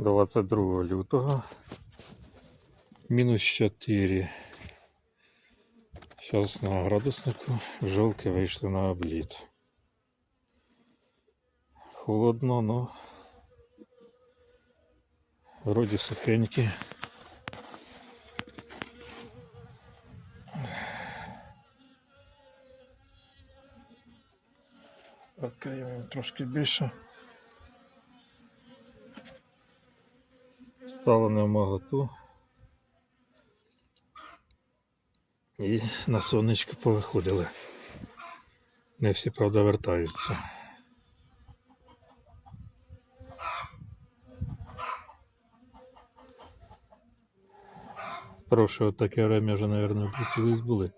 22 лютого. Мінус 4. Зараз на градуснику бджолки вийшли на обліт. Холодно, но вроді сухенькі. Відкриємо трошки більше. Стало не в моготу. І на сонечко повиходили. Не всі, правда, вертаються. Прошу, таке время вже, мабуть, були.